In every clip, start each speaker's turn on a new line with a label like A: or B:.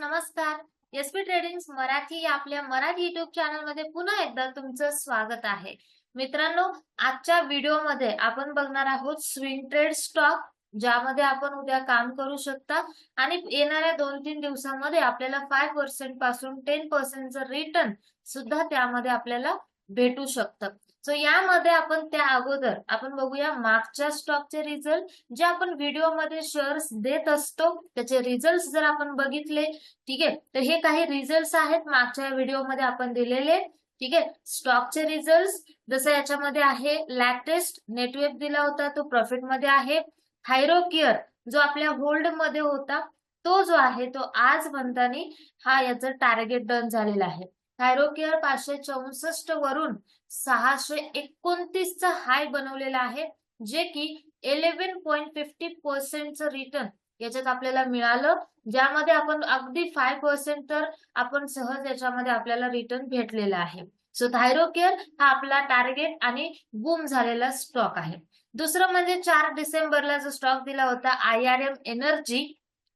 A: नमस्कार. S P trading Marathi आपल्या Marathi YouTube चॅनलमध्ये पुन्हा एकदा तुमचं स्वागत आहे. मित्रांनो आजच्या व्हिडिओमध्ये आपण बघणार आहोत स्विंग ट्रेड स्टॉक ज्यामध्ये आपण उद्या काम करू शकता आणि येणाऱ्या दोन तीन दिवसांमध्ये आपल्याला फाय पर्सेंटपासून टेन पर्सेंटचं रिटर्न सुद्धा त्यामध्ये आपल्याला भेटू शकतं. सो यामध्ये आपण त्या अगोदर आपण बघूया मागच्या स्टॉकचे रिझल्ट जे आपण व्हिडिओमध्ये शेअर्स देत असतो त्याचे रिझल्ट जर आपण बघितले ठीक आहे? तर हे काही रिझल्ट आहेत मागच्या व्हिडिओमध्ये आपण दिलेले ठीक आहे? स्टॉकचे रिझल्ट जसं याच्यामध्ये आहे लॅटेस्ट नेटवेब दिला होता तो प्रॉफिटमध्ये आहे. थायरोकिअर जो आपल्या होल्डमध्ये होता तो जो आहे तो आज म्हणताना हा याचं टार्गेट डन झालेला आहे. थायरोकेअर पाचशे चौसष्ट वरून सहाशे एकोणतीस चा हाय बनवलेला आहे जे की इलेव्हन पॉईंट फिफ्टी पर्सेंटचं रिटर्न याच्यात आपल्याला मिळालं. ज्यामध्ये आपण अगदी फाय पर्सेंट तर आपण सहज याच्यामध्ये आपल्याला रिटर्न भेटलेला आहे. सो थायरोकेअर हा आपला टार्गेट आणि बूम झालेला स्टॉक आहे. दुसरं म्हणजे चार डिसेंबरला जो स्टॉक दिला होता आय आर एम एनर्जी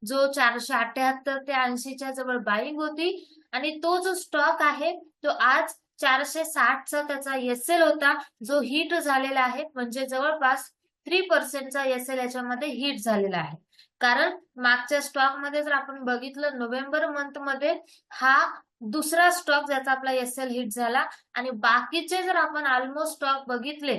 A: जो चारशे अठ्याहत्तर ते ऐंशीच्या जवळ बाईंग होती आणि तो जो स्टॉक आहे तो आज चारशे साठचा त्याचा एस एल होता. जो हिट झालेला आहे म्हणजे जवळपास थ्री पर्सेंटचा एस एल याच्यामध्ये हिट झालेला आहे. कारण मागच्या स्टॉकमध्ये जर आपण बघितलं नोव्हेंबर मंथमध्ये हा दुसरा स्टॉक ज्याचा आपला एस एल हिट झाला. आणि बाकीचे जर आपण ऑलमोस्ट स्टॉक बघितले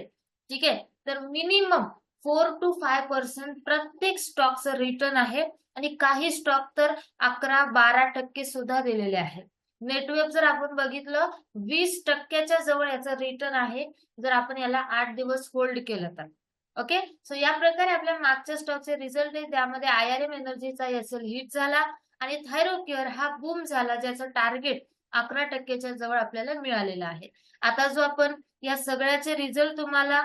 A: ठीक? आहे तर minimum four two five percent प्रत्येक स्टॉकचं रिटर्न आहे आणि काही स्टॉक तर अकरा बारा टक्के सुद्धा दिलेले आहेत नेटवेब जर आपण बघितलं वीस टक्क्याच्या जवळ याचा रिटर्न आहे जर आपण याला आठ दिवस होल्ड केलं तर. ओके? सो या प्रकारे आपल्या मागच्या स्टॉकचे रिझल्ट आहे त्यामध्ये आय आर एम एनर्जीचा एल हिट झाला आणि थायरोकेअर हा बूम झाला ज्याचं टार्गेट अकरा टक्क्याच्या जवळ आपल्याला मिळालेला आहे. आता जो आपण या सगळ्याचे रिझल्ट तुम्हाला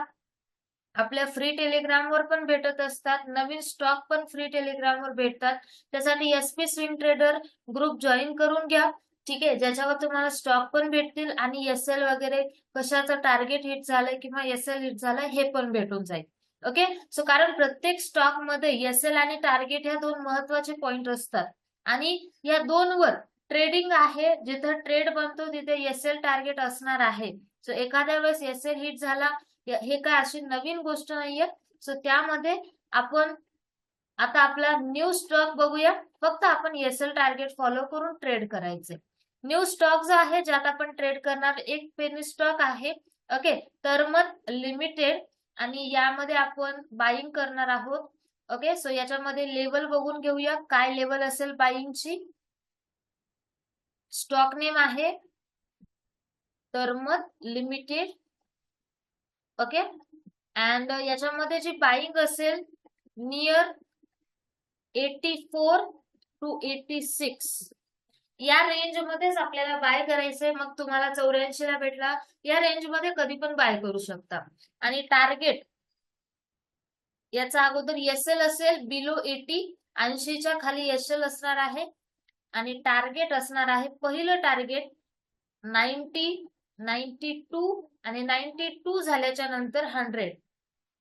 A: आपल्या फ्री टेलिग्रामवर पण भेटत असतात. नवीन स्टॉक पण फ्री टेलिग्रामवर भेटतात. त्यासाठी SP swing trader group join करून घ्या. ठीक आहे? ज्याच्यावर तुम्हाला स्टॉक पण भेटतील आणि एस एल वगैरे कशाचं टार्गेट हिट झालं किंवा एस एल हिट झालं हे पण भेटून जाईल. ओके सो कारण प्रत्येक स्टॉकमध्ये एस एल आणि टार्गेट ह्या दोन महत्त्वाचे पॉइंट असतात. आणि या दोनवर ट्रेडिंग आहे. जिथं ट्रेड बनतो तिथे एस एल टार्गेट असणार आहे. सो एखाद्या वेळेस एस एल हिट झाला हे काय अशी नवीन गोष्ट नाहीये. सो त्यामध्ये आपण आता आपला न्यू स्टॉक बघूया. फक्त आपण एस एल टार्गेट फॉलो करून ट्रेड करायचे. न्यू स्टॉक जो आहे ज्यात आपण ट्रेड करणार एक पेनी स्टॉक आहे. ओके तर मग लिमिटेड आणि यामध्ये आपण बाईंग करणार आहोत. ओके सो याच्यामध्ये लेवल बघून घेऊया. काय लेवल असेल बाईंगची स्टॉक नेम आहे. तर मग लिमिटेड ओके अँड uh, याच्यामध्ये जी बाईंग असेल near eighty four two eighty six या रेंज मध्येच आपल्याला बाय करायचंय. मग तुम्हाला चौऱ्याऐंशी ला भेटला. या रेंजमध्ये कधी पण बाय करू शकता. आणि टार्गेट याचा अगोदर एस एल असेल बिलो एटी ऐंशीच्या खाली एस एल असणार आहे. आणि टार्गेट असणार आहे. पहिलं टार्गेट नाईन्टी नाईन्टी टू आणि नाईन्टी टू झाल्याच्यानंतर हंड्रेड.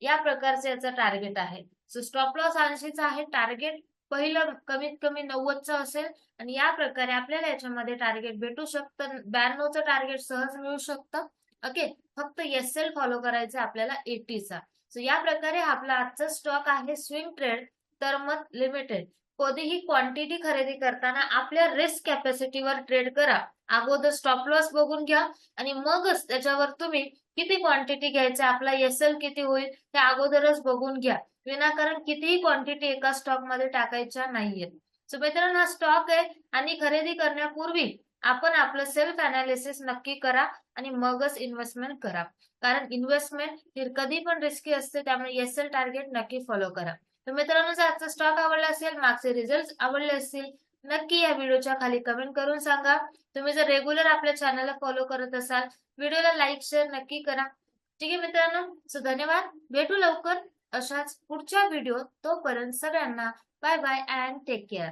A: या प्रकारचं याचं टार्गेट आहे. सो स्टॉप लॉस ऐंशीचा आहे. टार्गेट पहिलं कमीत कमी नव्वदचं असेल आणि या प्रकारे आपल्याला याच्यामध्ये टार्गेट भेटू शकतं. ब्याण्णवचं टार्गेट सहज मिळू शकतं. ओके फक्त एस एल फॉलो करायचं आपल्याला एटीचा सो या प्रकारे आपला आजचा स्टॉक आहे. स्विंग ट्रेड तर मग लिमिटेड कधीही क्वांटिटी खरेदी करताना आपल्या रिस्क कॅपॅसिटीवर ट्रेड करा. अगोदर स्टॉप लॉस बघून घ्या आणि मगच त्याच्यावर तुम्ही किती क्वांटिटी घ्यायचं आपला एसएल किती होईल ते अगोदरच बघून घ्या. विनाकारण कितीही क्वांटिटी एका स्टॉकमध्ये टाकायच्या नाहीयेत. सो मित्रांनो हा स्टॉक आहे आणि खरेदी करण्यापूर्वी आपण आपलं सेल्फ अनालिसिस नक्की करा आणि मगच इन्व्हेस्टमेंट करा. कारण इन्व्हेस्टमेंट ही कधी पण रिस्की असते त्यामुळे एसएल टार्गेट नक्की फॉलो करा. तर मित्रांनो जर आजचा स्टॉक आवडला असेल मागचे रिझल्ट आवडले असतील नक्की या व्हिडिओच्या खाली कमेंट करून सांगा. तुम्ही जर रेग्युलर आपल्या चॅनलला फॉलो करत असाल व्हिडिओला लाईक शेअर नक्की करा. ठीक आहे मित्रांनो सो धन्यवाद. भेटू लवकर अशाच पुढच्या व्हिडिओ तोपर्यंत सगळ्यांना bye bye and take care